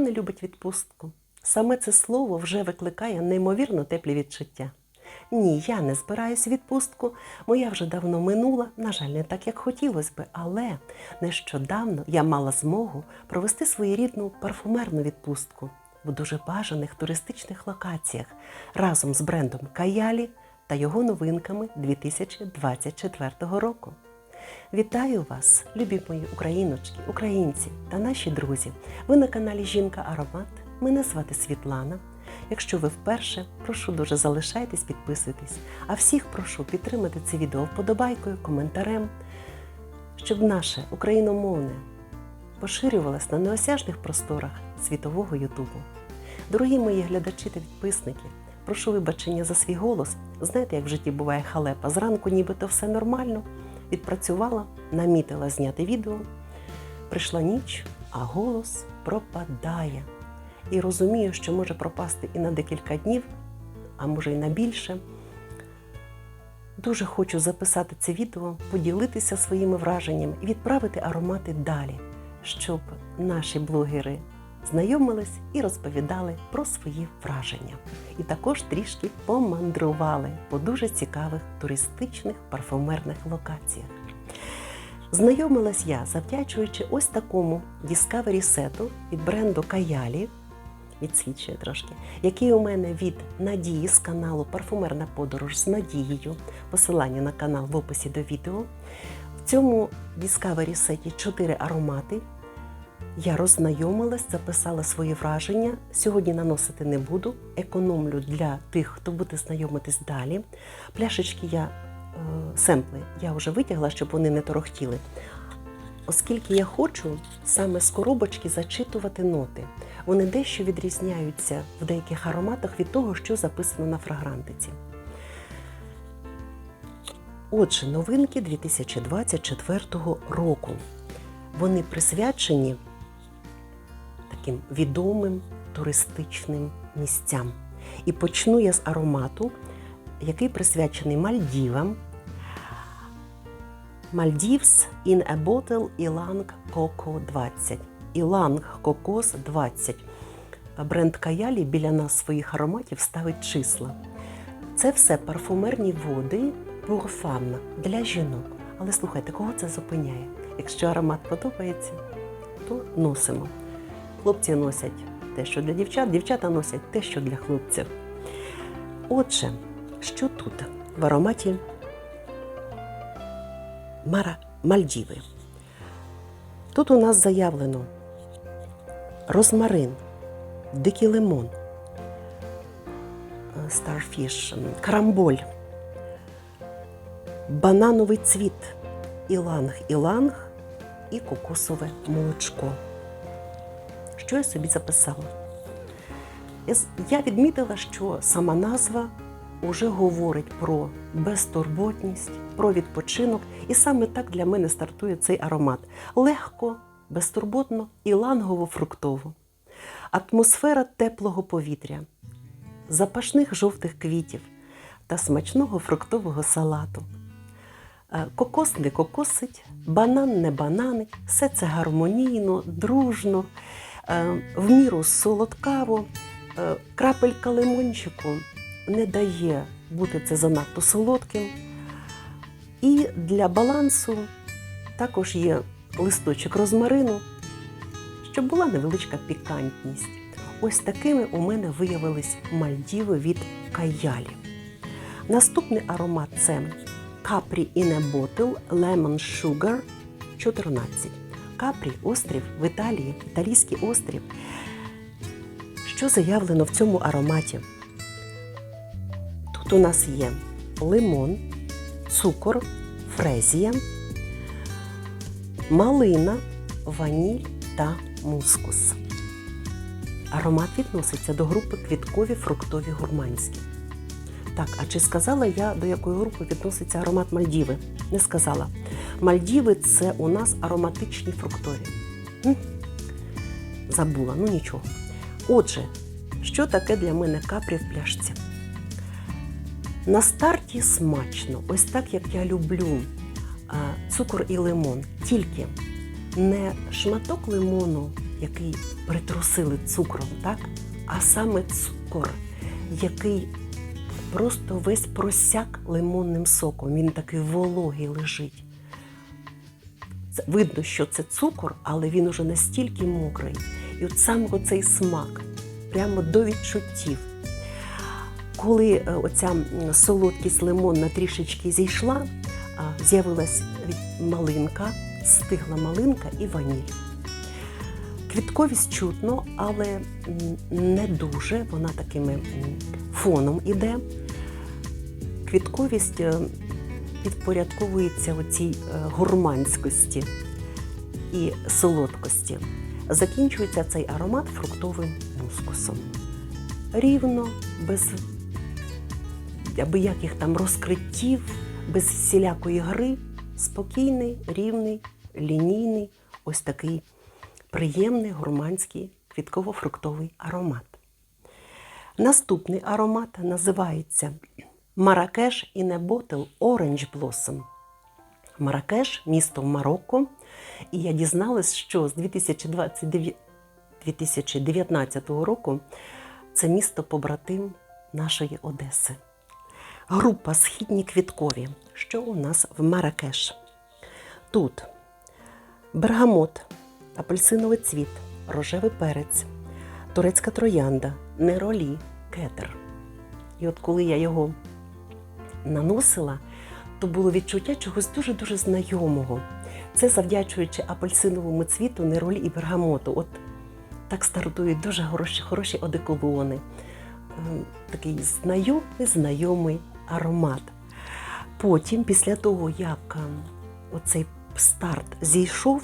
не любить відпустку? Саме це слово вже викликає неймовірно теплі відчуття. Ні, я не збираюсь відпустку, моя вже давно минула, на жаль, не так, як хотілося би, але нещодавно я мала змогу провести своєрідну парфумерну відпустку в дуже бажаних туристичних локаціях разом з брендом Каялі та його новинками 2024 року. Вітаю вас, любі мої україночки, українці та наші друзі. Ви на каналі Жінка Аромат. Мене звати Світлана. Якщо ви вперше, прошу дуже залишайтесь, підписуйтесь. А всіх прошу підтримати це відео вподобайкою, коментарем, щоб наше україномовне поширювалось на неосяжних просторах світового Ютубу. Дорогі мої глядачі та підписники, прошу вибачення за свій голос. Знаєте, як в житті буває халепа. Зранку нібито все нормально. Відпрацювала, намітила зняти відео. Прийшла ніч, а голос пропадає. І розумію, що може пропасти і на декілька днів, а може і на більше. Дуже хочу записати це відео, поділитися своїми враженнями і відправити аромати далі, щоб наші блогери знайомились і розповідали про свої враження. І також трішки помандрували по дуже цікавих туристичних парфумерних локаціях. Знайомилась я, завдячуючи ось такому Discovery сету від бренду Каялі, відсвічує трошки, який у мене від Надії з каналу Парфумерна подорож з Надією. Посилання на канал в описі до відео. В цьому Discovery сеті 4 аромати. Я роззнайомилась, записала свої враження. Сьогодні наносити не буду, економлю для тих, хто буде знайомитись далі. Пляшечки я, е, семпли я вже витягла, щоб вони не торохтіли. Оскільки я хочу саме з коробочки зачитувати ноти. Вони дещо відрізняються в деяких ароматах від того, що записано на фрагрантиці. Отже, новинки 2024 року. Вони присвячені таким відомим туристичним місцям. І почну я з аромату, який присвячений Мальдівам. Мальдівс in a bottle Ilang Coco 20. Іланг Кокос 20. Бренд Каялі біля нас своїх ароматів ставить числа. Це все парфумерні води femme, для жінок. Але слухайте, кого це зупиняє? Якщо аромат подобається, то носимо. Хлопці носять те, що для дівчат, дівчата носять те, що для хлопців. Отже, що тут в ароматі Мара Мальдіви? Тут у нас заявлено розмарин, дикий лимон, старфіш, карамболь, банановий цвіт, іланг-іланг і кокосове молочко. Що я собі записала? Я відмітила, що сама назва уже говорить про безтурботність, про відпочинок, і саме так для мене стартує цей аромат. Легко, безтурботно і лангово-фруктово. Атмосфера теплого повітря, запашних жовтих квітів та смачного фруктового салату. Е, Кокос не кокосить, банан не бананить, все це гармонійно, дружно, в міру солодкаво. Е, Крапелька лимончику не дає бути це занадто солодким. І для балансу також є листочок розмарину, щоб була невеличка пікантність. Ось такими у мене виявились мальдіви від Каялі. Наступний аромат це Capri in a Bottle Lemon Sugar 14. Капрі острів в Італії, італійський острів. Що заявлено в цьому ароматі? Тут у нас є лимон, цукор, фрезія, малина, ваніль та мускус. Аромат відноситься до групи квіткові фруктові гурманські. Так, а чи сказала я, до якої групи відноситься аромат Мальдіви? Не сказала. Мальдіви це у нас ароматичні фруктові. М? Забула, ну нічого. Отже, що таке для мене капрі в пляшці? На старті смачно, ось так як я люблю цукор і лимон. Тільки не шматок лимону який притрусили цукром, так? а саме цукор, який просто весь просяк лимонним соком. Він такий вологий лежить. Видно, що це цукор, але він уже настільки мокрий. І от саме оцей смак, прямо до відчуттів. Коли е, оця солодкість лимонна трішечки зійшла, з'явилась малинка, стигла малинка і ваніль. Квітковість чутно, але не дуже, вона такими фоном іде. Квітковість е, підпорядковується оцій е, гурманськості і солодкості. Закінчується цей аромат фруктовим мускусом. Рівно, без абияких там розкриттів, без всілякої гри, спокійний, рівний, лінійний, ось такий приємний гурманський квітково-фруктовий аромат. Наступний аромат називається Маракеш a Bottle Orange Blossom. Маракеш місто в Марокко. І я дізналась, що з 2029 2019 року це місто побратим нашої Одеси. Група Східні квіткові, що у нас в Маракеш. Тут бергамот, апельсиновий цвіт, рожевий перець, турецька троянда, неролі, кетер. І от коли я його наносила, то було відчуття чогось дуже-дуже знайомого. Це завдячуючи апельсиновому цвіту, неролі і бергамоту. От так стартують дуже хороші, хороші одеколони. Е, Такий знайомий, знайомий аромат. Потім, після того, як е, оцей старт зійшов,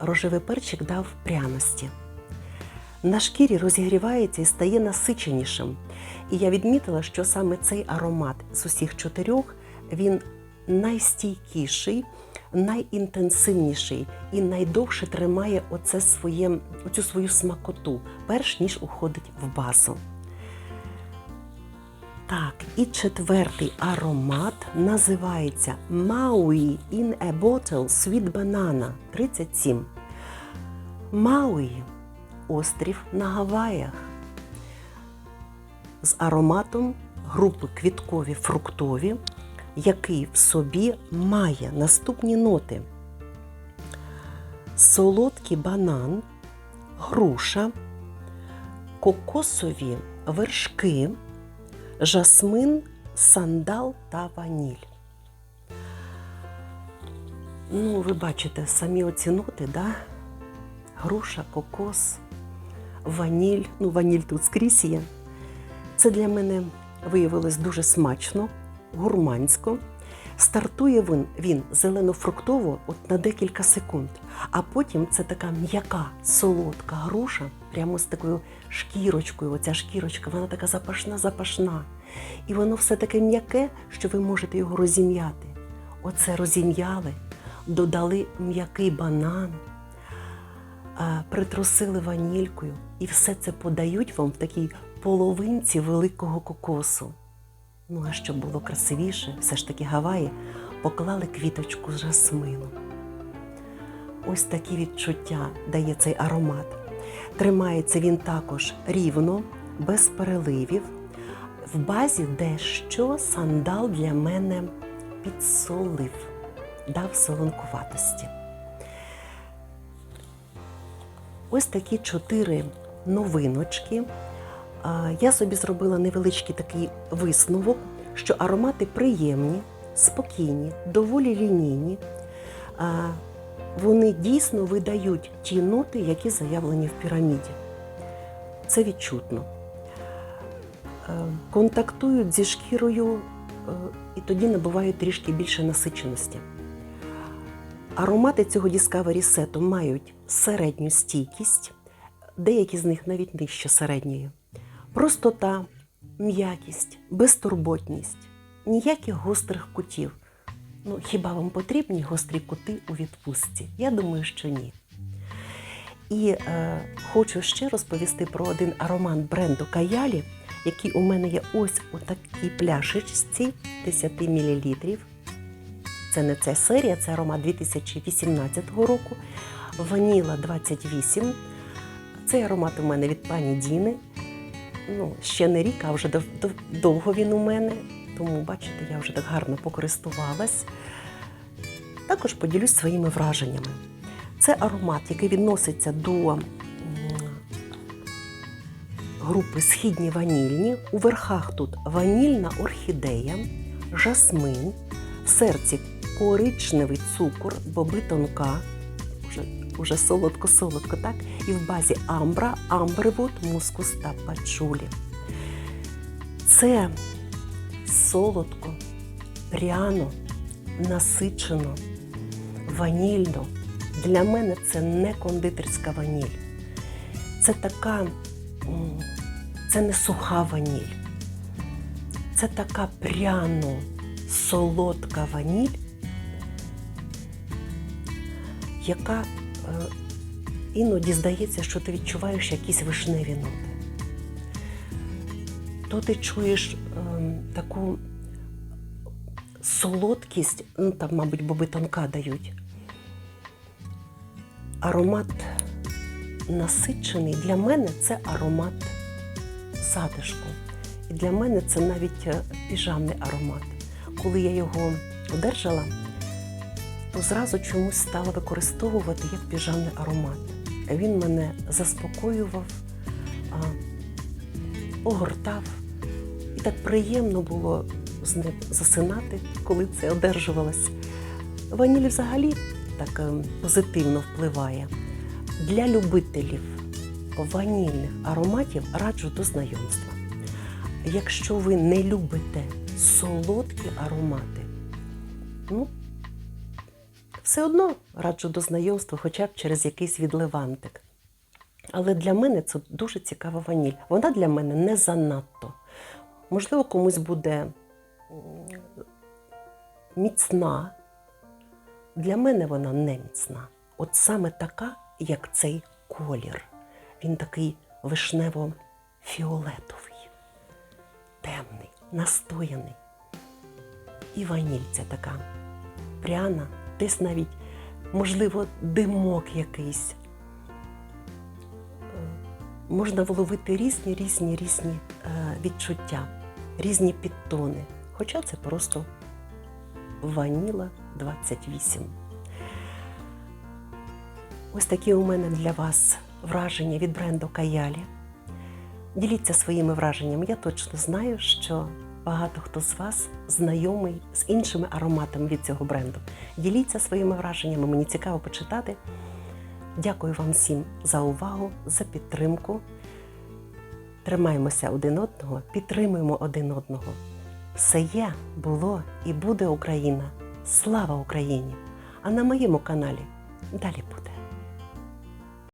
рожевий перчик дав пряності. На шкірі розігрівається і стає насиченішим. І я відмітила, що саме цей аромат з усіх чотирьох він найстійкіший, найінтенсивніший і найдовше тримає оце своє, оцю свою смакоту, перш ніж уходить в базу. Так, і четвертий аромат називається Maui in a Bottle Sweet Banana 37. Мауї острів на Гаваях з ароматом групи квіткові фруктові, який в собі має наступні ноти: солодкий банан, груша, кокосові вершки, жасмин, сандал та ваніль. Ну, ви бачите самі оці ноти, да? груша, кокос, ваніль. Ну, ваніль тут скрізь є. Це для мене виявилось дуже смачно, гурмансько. Стартує він, він зелено-фруктово от на декілька секунд, а потім це така м'яка, солодка груша, прямо з такою шкірочкою. Оця шкірочка, вона така запашна-запашна. І воно все таке м'яке, що ви можете його розім'яти. Оце розім'яли, додали м'який банан, притрусили ванількою, і все це подають вам в такій половинці великого кокосу. Ну, а щоб було красивіше, все ж таки Гаваї поклали квіточку з жасмину. Ось такі відчуття дає цей аромат. Тримається він також рівно, без переливів. В базі дещо сандал для мене підсолив, дав солонкуватості. Ось такі чотири новиночки. Я собі зробила невеличкий такий висновок, що аромати приємні, спокійні, доволі лінійні. Вони дійсно видають ті ноти, які заявлені в піраміді. Це відчутно. Е, Контактують зі шкірою е, і тоді набувають трішки більше насиченості. Аромати цього Discovery сету мають середню стійкість, деякі з них навіть нижче середньої. Простота, м'якість, безтурботність, ніяких гострих кутів. Ну, хіба вам потрібні гострі кути у відпустці? Я думаю, що ні. І е, хочу ще розповісти про один аромат бренду Каялі, який у мене є ось у такій пляшечці 10 мл. Це не ця серія, це аромат 2018 року. Ваніла 28. Цей аромат у мене від пані Діни. Ну, ще не рік, а вже дов- дов- довго він у мене. Тому, бачите, я вже так гарно покористувалась. Також поділюсь своїми враженнями. Це аромат, який відноситься до групи східні ванільні. У верхах тут ванільна орхідея, жасмин, в серці коричневий цукор, боби тонка, уже, уже солодко-солодко, так? І в базі амбра, амбервуд, мускус та пачулі. Це солодко, пряно, насичено, ванільно. Для мене це не кондитерська ваніль. Це така, це не суха ваніль. Це така пряно солодка ваніль, яка е, іноді здається, що ти відчуваєш якісь вишневі ноти. То ти чуєш ем, таку солодкість, ну там, мабуть, боби тонка дають. Аромат насичений. Для мене це аромат затишку. І для мене це навіть е, піжамний аромат. Коли я його одержала, то зразу чомусь стала використовувати як піжамний аромат. Він мене заспокоював, огортав. І так приємно було з ним засинати, коли це одержувалось. Ваніль взагалі так е, позитивно впливає. Для любителів ванільних ароматів раджу до знайомства. Якщо ви не любите солодкі аромати, ну, все одно раджу до знайомства, хоча б через якийсь відливантик. Але для мене це дуже цікава ваніль. Вона для мене не занадто. Можливо, комусь буде міцна. Для мене вона не міцна. От саме така, як цей колір. Він такий вишнево-фіолетовий, темний, настояний. І ваніль ця така пряна, десь навіть, можливо, димок якийсь. Е, Можна вловити різні, різні, різні е, відчуття, різні підтони. Хоча це просто ваніла 28. Ось такі у мене для вас враження від бренду Каялі. Діліться своїми враженнями. Я точно знаю, що багато хто з вас знайомий з іншими ароматами від цього бренду. Діліться своїми враженнями, мені цікаво почитати. Дякую вам всім за увагу, за підтримку. Тримаємося один одного, підтримуємо один одного. Все є, було і буде Україна. Слава Україні! А на моєму каналі далі буде.